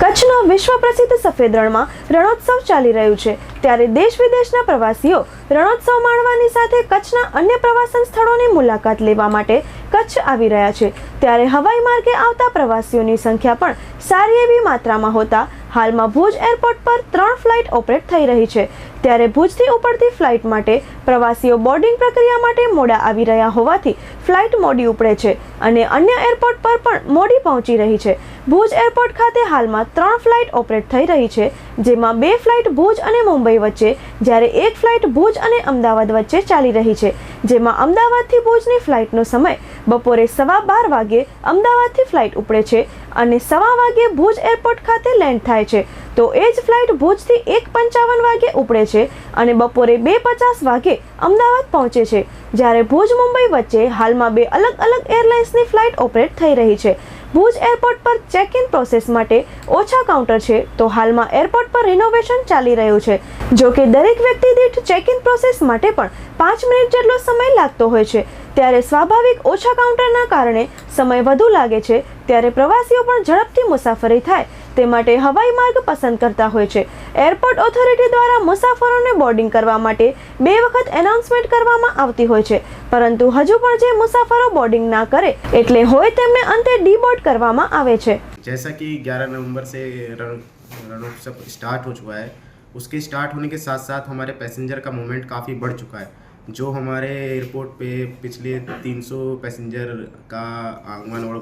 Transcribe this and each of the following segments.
કચ્છના વિશ્વ પ્રસિદ્ધ સફેદ રણમાં રણોત્સવ ચાલી રહ્યું છે. ત્યારે દેશ વિદેશના પ્રવાસીઓ રણોત્સવ માણવાની સાથે કચ્છના અન્ય પ્રવાસન સ્થળોની મુલાકાત લેવા માટે કચ્છ આવી રહ્યા છે. ત્યારે હવાઈ માર્ગે આવતા પ્રવાસીઓની સંખ્યા પણ સારી એવી માત્રામાં હોતા હાલમાં ભુજ એરપોર્ટ પર ત્રણ ફ્લાઇટ ઓપરેટ થઈ રહી છે. ત્યારે ભુજથી ઉપડતી ફ્લાઇટ માટે પ્રવાસીઓ બોર્ડિંગ પ્રક્રિયા માટે મોડા આવી રહ્યા હોવાથી ફ્લાઇટ મોડી ઉપડે છે અને અન્ય એરપોર્ટ પર પણ મોડી પહોંચી રહી છે. ભુજ એરપોર્ટ ખાતે હાલમાં ત્રણ ફ્લાઇટ ઓપરેટ થઈ રહી છે, જેમાં બે ફ્લાઇટ ભુજ અને મુંબઈ વચ્ચે, જ્યારે એક ફ્લાઇટ ભુજ અને અમદાવાદ વચ્ચે ચાલી રહી છે, જેમાં અમદાવાદથી ભુજની ફ્લાઇટનો સમય બપોરે સવા બાર વાગે અમદાવાદથી ફ્લાઇટ ઉપડે છે અને સવા વાગે ભુજ એરપોર્ટ ખાતે લેન્ડ થાય છે. તો એ જ ફ્લાઇટ ભુજથી એક પંચાવન વાગે ઉપડે છે અને બપોરે બે પચાસ વાગે અમદાવાદ પહોંચે છે. જ્યારે ભુજ મુંબઈ વચ્ચે હાલમાં બે અલગ અલગ એરલાઇન્સની ફ્લાઇટ ઓપરેટ થઈ રહી છે. ભુજ એરપોર્ટ પર ચેક ઇન પ્રોસેસ માટે ઓછા કાઉન્ટર છે તો હાલમાં એરપોર્ટ પર રિનોવેશન ચાલી રહ્યું છે. જો કે દરેક વ્યક્તિ દીઠ ચેક ઇન પ્રોસેસ માટે પણ પાંચ મિનિટ જેટલો સમય લાગતો હોય છે. ત્યારે સ્વાભાવિક ઓછા કાઉન્ટરના કારણે સમય વધુ લાગે છે ત્યારે પ્રવાસીઓ પણ ઝડપથી મુસાફરી થાય તે માટે હવાઈ માર્ગ પસંદ કરતા હોય છે એરપોર્ટ ઓથોરિટી દ્વારા મુસાફરોને બોર્ડિંગ કરવા માટે બે વખત એનાઉન્સમેન્ટ કરવામાં આવતી હોય છે પરંતુ હજુ પણ જે મુસાફરો બોર્ડિંગ ના કરે એટલે હોય તેમને અંતે ડીબોર્ડ કરવામાં આવે છે जैसा कि 11 नवंबर से रण रणोत्सव स्टार्ट हो चुका है उसके स्टार्ट होने के साथ साथ हमारे पैसेंजर का मूवमेंट काफ़ी बढ़ चुका है जो हमारे एयरपोर्ट पे पिछले 300 पैसेंजर का आगमन और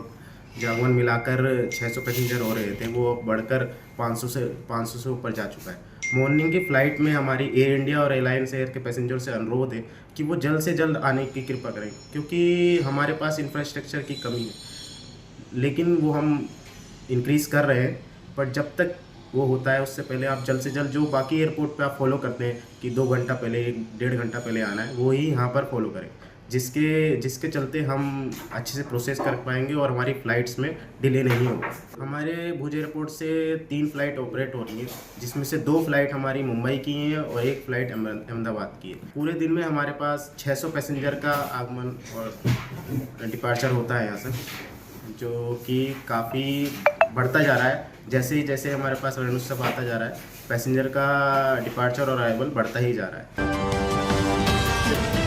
जागमन मिलाकर 600 पैसेंजर हो रहे थे, वो अब बढ़कर 500 से 500 से ऊपर जा चुका है। मॉर्निंग की फ़्लाइट में हमारी एयर इंडिया और एयरलाइंस एयर के पैसेंजर से अनुरोध है कि वो जल्द से जल्द आने की कृपा करें, क्योंकि हमारे पास इंफ्रास्ट्रक्चर की कमी है। लेकिन वो हम इंक्रीज़ कर रहे हैं, पर जब तक वो होता है, उससे पहले आप जल्द से जल्द जो बाकी एयरपोर्ट पे आप फॉलो करते हैं कि दो घंटा पहले एक डेढ़ घंटा पहले आना है, वो ही यहाँ पर फॉलो करें। जिसके जिसके चलते हम अच्छे से प्रोसेस कर पाएँगे और हमारी फ़्लाइट्स में डिले नहीं होगा। हमारे भुज एयरपोर्ट से तीन फ़्लाइट ऑपरेट हो रही है, जिसमें से दो फ़्लाइट हमारी मुंबई की हैं और एक फ़्लाइट अहमदाबाद की है। पूरे दिन में हमारे पास 600 पैसेंजर का आगमन और डिपार्चर होता है यहाँ से, जो कि काफ़ी बढ़ता जा रहा है जैसे ही जैसे हमारे पास अनुत्सव आता जा रहा है पैसेंजर का डिपार्चर और अराइवल बढ़ता ही जा रहा है